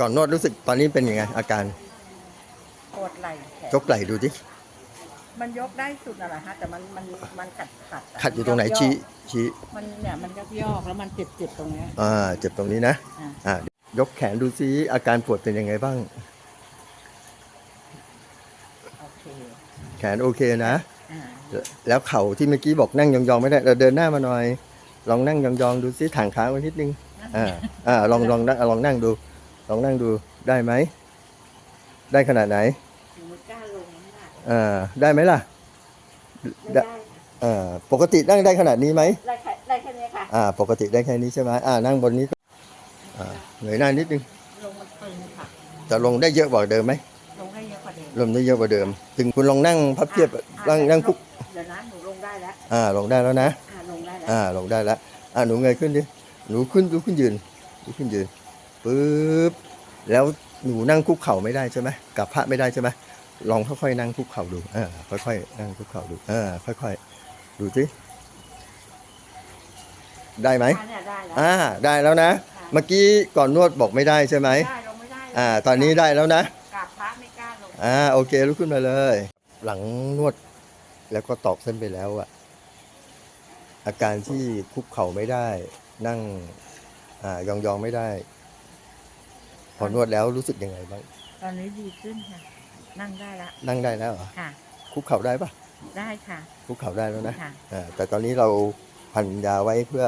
ก่อนนวดรู้สึกตอนนี้เป็นยังไงอาการปวดไหล่แขนยกไหล่ดูดิมันยกได้สุดน่ะแหละฮะแต่มันมันมันขัดขัดะขัดอยู่ตรงไหนยกๆชี้ชี้มันเนี่ยมันยกยอกๆแล้วมันเจ็บเจ็บตรงเนี้ยอ่าเจ็บตรงนี้นะอะอ่ายกแขนดูซิอาการปวดเป็นยังไงบ้าง โอเคแขนโอเคนะ อ่าแล้วเข่าที่เมื่อกี้บอกนั่งยองๆไม่ได้เราเดินหน้ามาหน่อย ลองนั่งยองๆดูซิถ่างขาไว้นิดนึงอ่าอ่าลองลองนั่งลองนั่งดู ลองนั่งดูได้ไหม ได้ขนาดไหนหนูไม่กล้าลงน้ำหนักอ่าได้ไหมล่ะไม่ได้อ่าปกตินั่งได้ขนาดนี้ไหม ได้แค่ได้แค่นี้ค่ะอ่า ปกติได้แค่นี้ใช่ไหมอ่า นั่งบนนี้ก็อ่าเหนื่อยหน้านิดนึงลงมันตึงค่ะจะลงได้เยอะกว่าเดิมไหมลงได้เยอะกว่าเดิมลงได้เยอะกว่าเดิม ถึงคุณลองนั่งพับเพียบอะนั่งนั่งคุกเดี๋ยวนะหนูลงได้แล้วอ่าลงได้แล้วนะ อ่าลงได้แล้วอ่าลงได้แล้วอ่าหนูเงยขึ้นดิหนูขึ้นลุกขึ้นยืนลุกขึ้นยืน ปึ๊บแล้วหนูนั่งคุกเข่าไม่ได้ใช่ไหมกับพระไม่ได้ใช่ไหมลองค่อยๆนั่งคุกเข่าดูอ่าค่อยๆนั่งคุกเข่าดูอ่าค่อยๆดูสิได้ไหมอ่าเนี่ยได้แล้วอ่าได้แล้วนะค่ะเมื่อกี้ก่อนนวดบอกไม่ได้ใช่ไหมได้ลงไม่ได้เลยอ่า ตอนนี้ได้แล้วนะกราบพระไม่กล้าลงอ่าโอเคลุกขึ้นมาเลย หลังนวดแล้วก็ตอกเส้นไปแล้วอะอาการที่คุกเข่าไม่ได้ นั่งอ่ายองๆไม่ได้ พอนวดแล้วรู้สึกยังไงบ้าง ตอนนี้ดีขึ้นค่ะ นั่งได้แล้วนั่งได้แล้วเหรอค่ะ คุกเข่าได้ปะได้ค่ะ คุกเข่าได้แล้วนะค่ะ อ่าแต่ตอนนี้เราพันยาไว้เพื่อ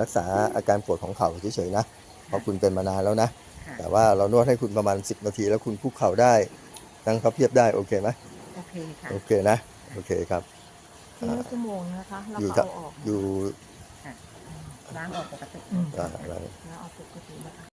รักษาอาการปวดของเข่าเฉยๆนะเพราะคุณเป็นมานานแล้วนะ ค่ะ แต่ว่าเรานวดให้คุณประมาณ 10 นาที แล้วคุณคุกเข่าได้นั่งพับเพียบได้โอเคไหมโอเคค่ะโอเคนะโอเคครับ ทิ้งไว้ชั่วโมงนะคะแล้วอยู่ก็กับ เอาออกอยู่ล้างออกปกติอืมอ่าอะไรแล้วเอาปกตินะคะ